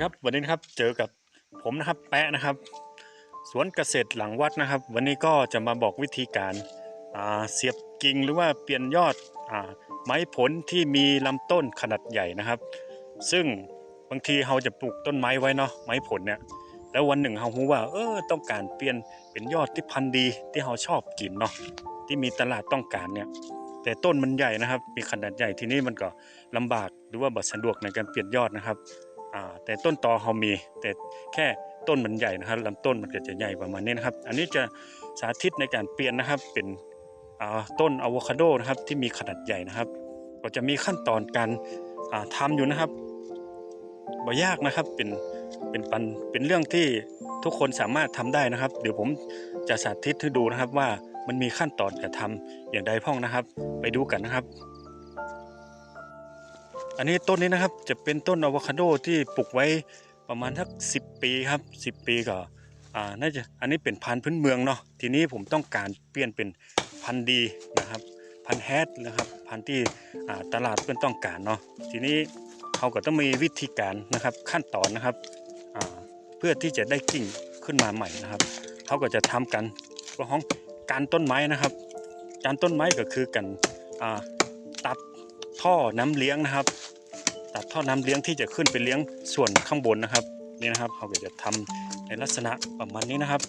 ครับวันนี้นะครับเจอกับผมนะครับแปะนะครับ สวนเกษตรหลังวัดนะครับ วันนี้ก็จะมาบอกวิธีการาเสียบกิ่งหรือว่าเปลี่ยนยอดอไม้ผลที่มีลำต้นขนาดใหญ่นะครับ ซึ่งบางทีเราจะปลูกต้นไม้ไว้เนาะไม้ผลเนี่ยแล้ววันหนึ่งเรารู้ว่าเออต้องการเปลี่ยนเป็นยอดที่พันธุ์ดีที่เราชอบกินเนาะที่มีตลาดต้องการเนี่ยแต่ต้นมันใหญ่นะครับ มีขนาดใหญ่ทีนี้มันก็ลำบากหรือว่าบัดสะดวกในการเปลี่ยนยอดนะครับ อ่าแต่ต้นตอเขามี แต่แค่ต้นมันใหญ่นะครับลำต้นมันก็จะใหญ่ประมาณนี้นะครับ อันนี้จะสาธิตในการเปลี่ยนนะครับเป็นต้นอะโวคาโดนะครับที่มีขนาดใหญ่นะครับ ก็จะมีขั้นตอนการาทำอยู่นะครับบ่ยากนะครับเป็นเป็นปันเป็นเรื่องที่ทุกคนสามารถทำได้นะครับ เดี๋ยวผมจะสาธิตให้ดูนะครับว่ามันมีขั้นตอนการทำอย่างใดพ้องนะครับ ไปดูกันนะครับ อันนี้ต้นนี้นะครับจะเป็นต้นอะโวคาโดที่ปลูกไว้ประมาณสักสิปีครับสิปีก็อ่าน่าจะอันนี้เป็นพันธุ์พื้นเมืองเนาะทีนี้ผมต้องการเปลี่ยนเป็นพันธุ์ดีนะครับ พันธุ์แฮดนะครับ พันธุ์ที่ตลาดเพื่อนต้องการเนาะทีนี้เขาก็ต้องมีวิธีการนะครับขั้นตอนนะครับเพื่อที่จะได้กิ่งขึ้นมาใหม่นะครับเขาก็จะทำกันก็ห้องการต้นไม้นะครับ การต้นไม้ก็คือกันอ่าตัด ท่อน้ำเลี้ยงนะครับ ตัดท่อน้ำเลี้ยงที่จะขึ้นไปเลี้ยงส่วนข้างบนนะครับนี่นะครับเขาก็จะทำในลักษณะประมาณนี้นะครับ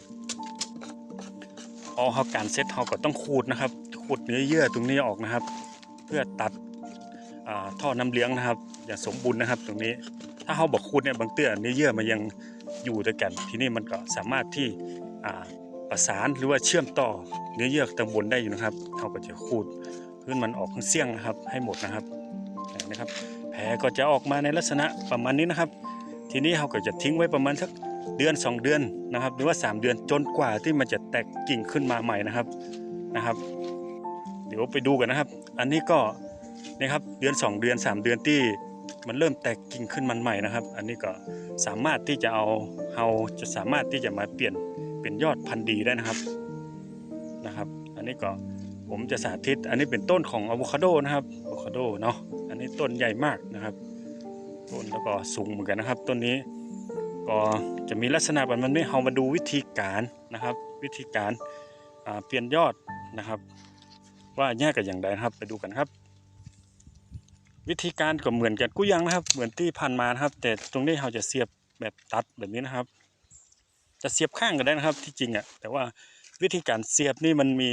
พอเขาการเซตเขาก็ต้องขูดนะครับขูดเนื้อเยื่อตรงนี้ออกนะครับ เพื่อตัดท่อน้ำเลี้ยงนะครับ อย่างสมบูรณ์นะครับ ตรงนี้ ถ้าเขาบอกขูดเนี่ยบางเตื้อเนื้อเยื่อมันยังอยู่ด้วยกัน ทีนี้มันก็สามารถที่ประสานหรือว่าเชื่อมต่อเนื้อเยื่อตางบนได้อยู่นะครับเขาก็จะขูด พื้นมันออกทั้งเสี่ยงนะครับให้หมดนะครับนะครับ แผลก็จะออกมาในลักษณะประมาณนี้นะครับ ทีนี้เราก็จะทิ้งไว้ประมาณสักเดือน 2 เดือนนะครับ หรือว่า 3 เดือนจนกว่าที่มันจะแตกกิ่งขึ้นมาใหม่นะครับนะครับ เดี๋ยวไปดูกันนะครับ อันนี้ก็นะครับเดือน 2 เดือน 3 เดือนที่มันเริ่มแตกกิ่งขึ้นมันใหม่นะครับ อันนี้ก็สามารถที่จะเอาเราจะสามารถที่จะมาเปลี่ยนเป็นยอดพันธุ์ดีได้นะครับนะครับ อันนี้ก็ ผมจะสาธิต อันนี้เป็นต้นของอะโวคาโดนะครับอะโวคาโดเนาะอันนี้ต้นใหญ่มากนะครับ ต้นแล้วก็สูงเหมือนกันนะครับ ต้นนี้ก็จะมีลักษณะแบบมันี้เรามาดูวิธีการนะครับ วิธีการเปลี่ยนยอดนะครับ ว่าแยกกันอย่างไรนะครับไปดูกันครับ วิธีการก็เหมือนกันกู้ยังนะครับ เหมือนที่ผ่านมานะครับ แต่ตรงนี้เราจะเสียบแบบตัดแบบนี้นะครับ จะเสียบข้างก็ได้นะครับที่จริงอะแต่ว่าวิธีการเสียบนี่มันมี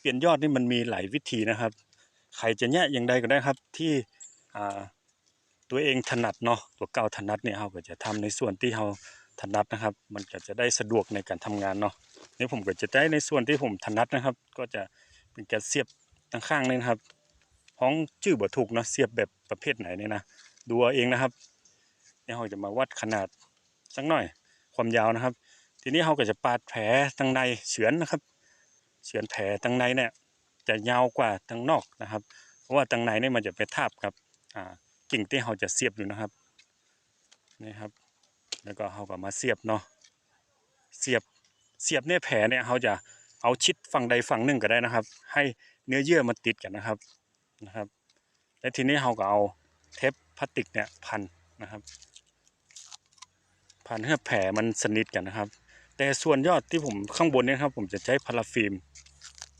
เปลี่ยนยอดนี่มันมีหลายวิธีนะครับใครจะแยกอย่างใดก็ได้ครับที่ตัวเองถนัดเนาะตัวเก่าถนัดเนี่ยเราก็จะทำในส่วนที่เราถนัดนะครับ มันก็จะได้สะดวกในการทำงานเนาะนี่ผมก็จะได้ในส่วนที่ผมถนัดนะครับ ก็จะเป็นการเสียบตั้งข้างนี่นะครับห้องชื่อบ่ถูกเนาะเสียบแบบประเภทไหนเนี่ยนะดูเอาเองนะครับเนี่ยเราจะมาวัดขนาดสักหน่อยความยาวนะครับ ทีนี้เราก็จะปาดแผลทางในเฉือนนะครับ เฉือนแผลทางในเนี่ยจะยาวกว่าทางนอกนะครับ เพราะว่าทางในเนี่ยมันจะไปทาบกับกิ่งที่เราจะเสียบอยู่นะครับนี่ครับ แล้วก็เราก็มาเสียบเนาะเสียบเสียบเนี่ยแผลเนี่ยเราจะเอาชิดฝั่งใดฝั่งหนึ่งก็ได้นะครับ ให้เนื้อเยื่อมันติดกันนะครับนะครับ และทีนี้เราก็เอาเทปพลาสติกเนี่ยพันนะครับพันให้แผลมันสนิทกันนะครับ แต่ส่วนยอดที่ผมข้างบนเนี่ยครับ ผมจะใช้พาราฟิล์ม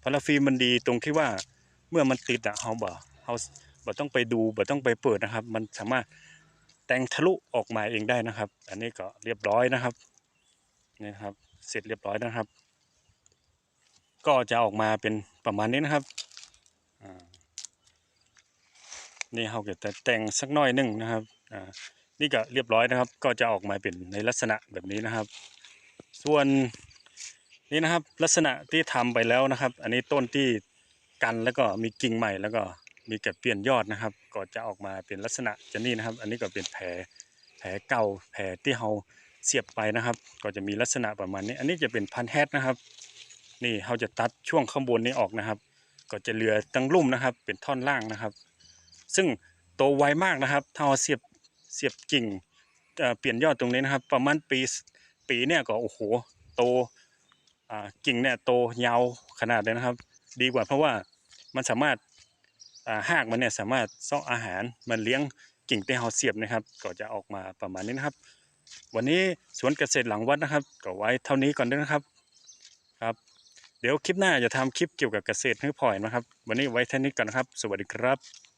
พาราฟิล์มมันดีตรงที่ว่าเมื่อมันติดอะเฮาบ่เฮาบ่ต้องไปดูบ่ต้องไปเปิดนะครับ มันสามารถแต่งทะลุออกมาเองได้นะครับ อันนี้ก็เรียบร้อยนะครับนี่ครับ เสร็จเรียบร้อยนะครับ ก็จะออกมาเป็นประมาณนี้นะครับนี่เขาก็จะแต่งสักน่อยหนึงนะครับอ่านี่ก็เรียบร้อยนะครับ ก็จะออกมาเป็นในลักษณะแบบนี้นะครับ ส่วน นี่นะครับลักษณะที่ทำไปแล้วนะครับ อันนี้ต้นที่กันแล้วก็มีกิ่งใหม่แล้วก็มีกับเปลี่ยนยอดนะครับ ก็จะออกมาเป็นลักษณะจะนี่นะครับ อันนี้ก็เป็นแผลแผลเก่าแผลที่เราเสียบไปนะครับ ก็จะมีลักษณะประมาณนี้ อันนี้จะเป็นพันแฮดนะครับ นี่เราจะตัดช่วงข้างบนนี้ออกนะครับ ก็จะเหลือตั้งลุ่มนะครับ เป็นท่อนล่างนะครับ ซึ่งโตไวมากนะครับถ้าเราเสียบเสียบกิ่งเปลี่ยนยอดตรงนี้นะครับ ประมาณปีปีเนี่ยก็โอ้โหโต กิ่งเนี่ยโตยาวขนาดเลยนะครับ ดีกว่าเพราะว่ามันสามารถหากมันเนี่ยสามารถซ่ออาหารมันเลี้ยงกิ่งที่เราเสียบนะครับ ก็จะออกมาประมาณนี้นะครับ วันนี้สวนเกษตรหลังวัดนะครับ ก็ไว้เท่านี้ก่อนด้วยนะครับครับ เดี๋ยวคลิปหน้าจะทำคลิปเกี่ยวกับเกษตรให้พ่อยนะครับ วันนี้ไว้เท่านี้ก่อนนะครับ สวัสดีครับ